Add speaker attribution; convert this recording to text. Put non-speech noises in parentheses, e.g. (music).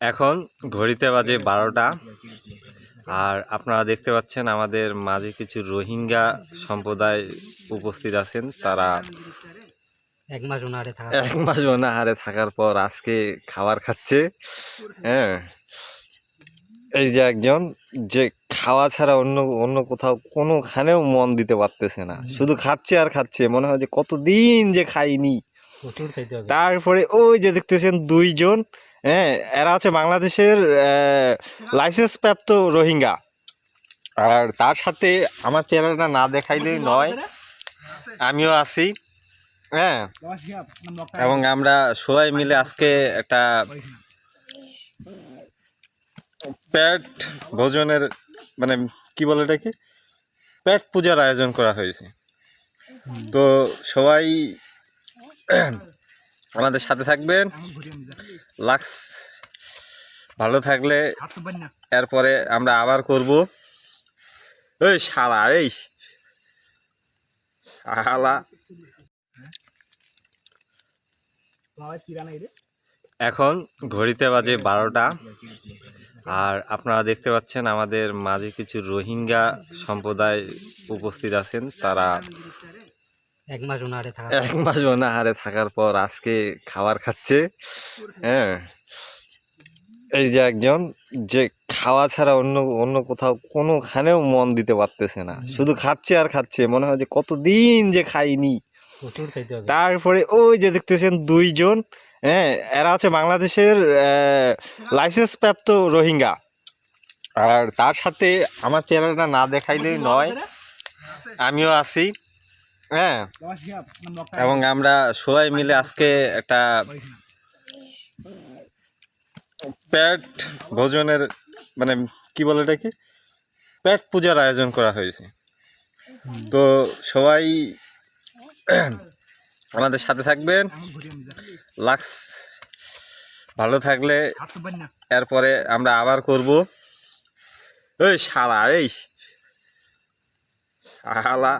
Speaker 1: এখন ঘড়িতে বাজে বারোটা। আর আপনারা দেখতে পাচ্ছেন আমাদের মাঝে কিছু রোহিঙ্গা সম্প্রদায় উপস্থিত আছেন। তারা
Speaker 2: এক মাস উনারে থাকা
Speaker 1: এক মাস অনাহারে থাকার পর আজকে খাবার খাচ্ছে। হ্যাঁ। এই যে একজন যে খাওয়া ছাড়া অন্য অন্য কোথাও কোনোখানেও মন দিতে পারতেছে না। শুধু খাচ্ছে আর খাচ্ছে। মনে হয় যে কতদিন যে খাইনি। তারপরে ওই যে দেখতেছেন দুইজন হ্যাঁ এরা আছে বাংলাদেশের লাইসেন্স প্রাপ্ত রোহিঙ্গা। আর তার সাথে আমার চেহারাটা না দেখাইলেই নয় আমিও আছি হ্যাঁ। এবং আমরা সবাই মিলে আজকে একটা পেট ভোজনের মানে কি বলে এটাকে? পেট পূজার আয়োজন করা হয়েছে। তো সবাই (clears throat) আমাদের সাথে থাকবেন। লাক্স, ভালো থাকলে এরপরে আমরা আবার করব। ওই শালা, এই শালা। এখন ঘড়িতে বাজে বারোটা। আর আপনারা দেখতে পাচ্ছেন আমাদের মাঝে কিছু রোহিঙ্গা সম্প্রদায় উপস্থিত আছেন। তারা
Speaker 2: এক মাস উনারে থাকা
Speaker 1: এক মাস অনাহারে থাকার পর আজকে খাবার খাচ্ছে হ্যাঁ। এই যে একজন যে খাওয়া ছাড়া অন্য অন্য কোথাও কোনোখানেও মন দিতে পারতেছে না। শুধু খাচ্ছে আর খাচ্ছে মনে হয় যে কতদিন যে খাইনি। তারপরে ওই যে দেখতেছেন দুইজন হ্যাঁ এরা হচ্ছে বাংলাদেশের লাইসেন্স প্রাপ্ত রোহিঙ্গা। আর তার সাথে আমার চেহারাটা না দেখাইলেই নয় আমিও আছি। হ্যাঁ। এবং আমরা সবাই মিলে আজকে একটা প্যাট ভোজনের মানে কি বলে এটা কি প্যাট পূজার আয়োজন করা হয়েছে। তো সবাই আমাদের সাথে থাকবেন। লাক্স, ভালো থাকলে এরপরে আমরা আবার করব। ওই শালা, এই শালা।